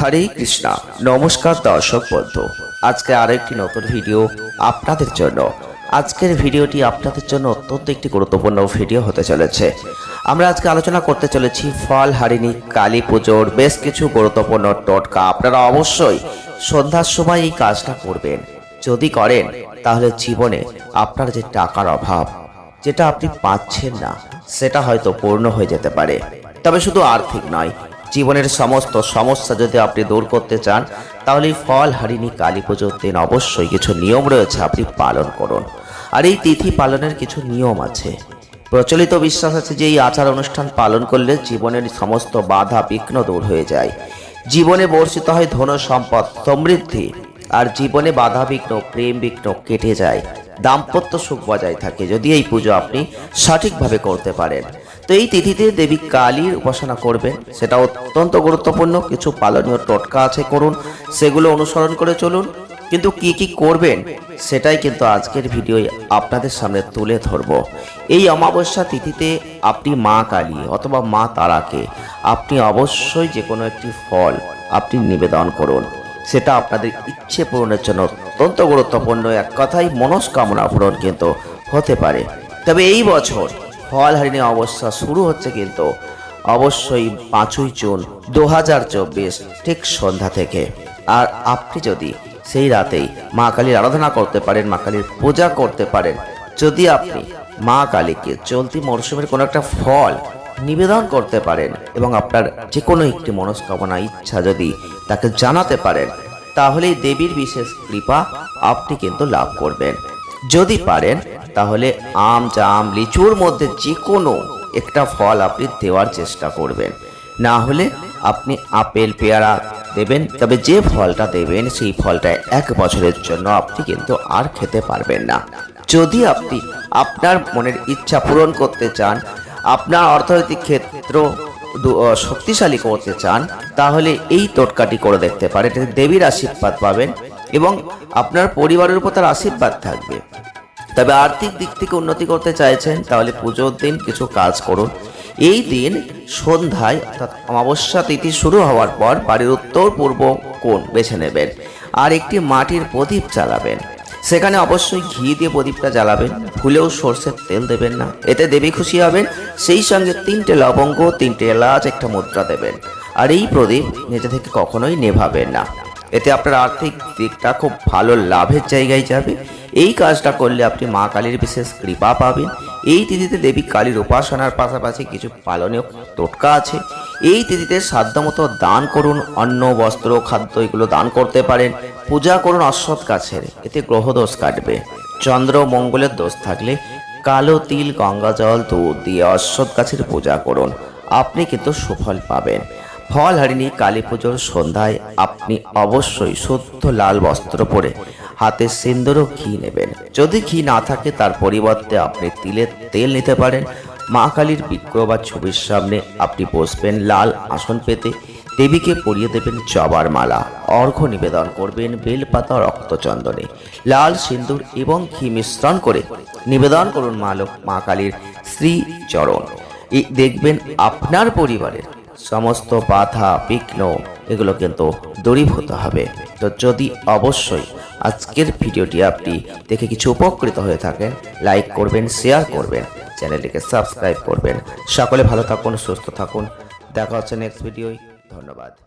হরে কৃষ্ণা। নমস্কার দর্শক বন্ধু। আজকে আরেকটি নতুন ভিডিও আপনাদের জন্য। আজকের ভিডিওটি আপনাদের জন্য অত্যন্ত একটি গুরুত্বপূর্ণ ভিডিও হতে চলেছে। আমরা আজকে আলোচনা করতে চলেছি ফল, হারিণী, কালী পুজোর বেশ কিছু গুরুত্বপূর্ণ টোটকা। আপনারা অবশ্যই সন্ধ্যার সময় এই কাজটা করবেন। যদি করেন, তাহলে জীবনে আপনার যে টাকার অভাব, যেটা আপনি পাচ্ছেন না, সেটা হয়তো পূর্ণ হয়ে যেতে পারে। তবে শুধু আর্থিক নয় জীবনের সমস্ত সমস্যা যদি আপনি দূর করতে চান, তাহলে ফল হারিণী কালী পুজোর দিন অবশ্যই কিছু নিয়ম রয়েছে, আপনি পালন করুন। আর এই তিথি পালনের কিছু নিয়ম আছে। প্রচলিত বিশ্বাস আছে যে এই আচার অনুষ্ঠান পালন করলে জীবনের সমস্ত বাধা বিঘ্ন দূর হয়ে যায়। জীবনে বর্ষিত হয় ধন সম্পদ সমৃদ্ধি, আর জীবনে বাধা বিঘ্ন, প্রেম বিঘ্ন কেটে যায়। দাম্পত্য সুখ বজায় থাকে, যদি এই পুজো আপনি সঠিকভাবে করতে পারেন। তো এই তিথিতে দেবী কালীর উপাসনা করবেন। সেটা অত্যন্ত গুরুত্বপূর্ণ। কিছু পালনীয় টোটকা আছে করুন, সেগুলো অনুসরণ করে চলুন। কিন্তু কি কি করবেন, সেটাই কিন্তু আজকের ভিডিওয় আপনাদের সামনে তুলে ধরব। এই অমাবস্যা তিথিতে আপনি মা কালী অথবা মা তারাকে আপনি অবশ্যই যে কোনো একটি ফল আপনি নিবেদন করুন। সেটা আপনাদের ইচ্ছে পূরণের জন্য অত্যন্ত গুরুত্বপূর্ণ। এক কথাই মনস্কামনা পূরণ কিন্তু হতে পারে। তবে এই বছর ফল হারিণী অবস্থা শুরু হচ্ছে কিন্তু অবশ্যই পাঁচই জুন দু হাজার চব্বিশ, ঠিক সন্ধ্যা থেকে। আর আপনি যদি সেই রাতেই মা কালীর আরাধনা করতে পারেন, মা কালীর পূজা করতে পারেন, যদি আপনি মা কালীকে চলতি মরশুমের কোনো একটা ফল নিবেদন করতে পারেন এবং আপনার যে কোনো একটি মনস্কামনা, ইচ্ছা যদি তাকে জানাতে পারেন, তাহলেই দেবীর বিশেষ কৃপা আপনি কিন্তু লাভ করবেন। যদি পারেন তাহলে আম জাম লিচুর মধ্যে যে কোনো একটা ফল আপনি দেওয়ার চেষ্টা করবেন। না হলে আপনি আপেল, পেয়ারা দেবেন, তবে যে ফলটা দেবেন সেই ফলটা এক বছরের জন্য আপনি কিন্তু আর খেতে পারবেন না। যদি আপনি আপনার মনের ইচ্ছা পূরণ করতে চান, আপনার অর্থনৈতিক ক্ষেত্র শক্তিশালী করতে চান, তাহলে এই টোটকাটি করে দেখতে পারেন। দেবীর আশীর্বাদ পাবেন এবং আপনার পরিবারের উপর তার আশীর্বাদ থাকবে। তবে আর্থিক দিক থেকে উন্নতি করতে চাইছেন, তাহলে পুজোর দিন কিছু কাজ করুন। এই দিন সন্ধ্যায়, অর্থাৎ অমাবস্যা তিথি শুরু হওয়ার পর বাড়ির উত্তর পূর্ব কোণ বেছে নেবেন আর একটি মাটির প্রদীপ জ্বালাবেন। সেখানে অবশ্যই ঘি দিয়ে প্রদীপটা জ্বালাবেন ভুলেও সর্ষের তেল দেবেন না। এতে দেবী খুশি হবেন, সেই সঙ্গে তিনটে লবঙ্গ, তিনটে এলাচ, একটা মুদ্রা দেবেন। আর এই প্রদীপ নিজে থেকে কখনোই নেভাবেন না। এতে আপনার আর্থিক দিকটা খুব ভালো, লাভের জায়গায় যাবে। এই কাজটা করলে আপনি মা কালীর বিশেষ কৃপা পাবেন। এই তিথিতে দেবী কালীর উপাসনার পাশাপাশি কিছু পালনীয় টোটকা আছে। এই তিথিতে সাধ্যমতো দান করুন, অন্ন, বস্ত্র, খাদ্য এগুলো দান করতে পারেন। পূজা করুন অশ্বৎ গাছের, এতে গ্রহদোষ কাটবে। চন্দ্র, মঙ্গলের দোষ থাকলে কালো তিল, গঙ্গা জল, দুধ দিয়ে অশ্বৎ গাছের পূজা করুন। আপনি কিন্তু সুফল পাবেন। ফল হারিণী কালী পুজোর সন্ধ্যায় আপনি অবশ্যই শুদ্ধ লাল বস্ত্র পরে হাতে সিন্দুর ও ঘি নেবেন। যদি ঘি না থাকে, তার পরিবর্তে আপনি তিলের তেল নিতে পারেন। মা কালীর বিগ্রহ বা ছবির সামনে আপনি বসবেন লাল আসন পেতে। দেবীকে পরিয়ে দেবেন জবার মালা। অর্ঘ্য নিবেদন করবেন বেলপাতা রক্তচন্দনে। লাল সিন্দুর এবং ঘি মিশ্রণ করে নিবেদন করুন মা মা কালীর শ্রী দেখবেন আপনার পরিবারের সমস্ত বাধা, বিঘ্ন এগুলো কিন্তু দূরীভূত হবে। তো যদি অবশ্যই আজকের ভিডিওটি আপনি দেখে কিছু উপকৃত হয়ে থাকেন লাইক করবেন শেয়ার করবেন, চ্যানেলটিকে সাবস্ক্রাইব করবেন। সকলে ভালো থাকুন, সুস্থ থাকুন। দেখা হচ্ছে নেক্সট ভিডিওই ধন্যবাদ।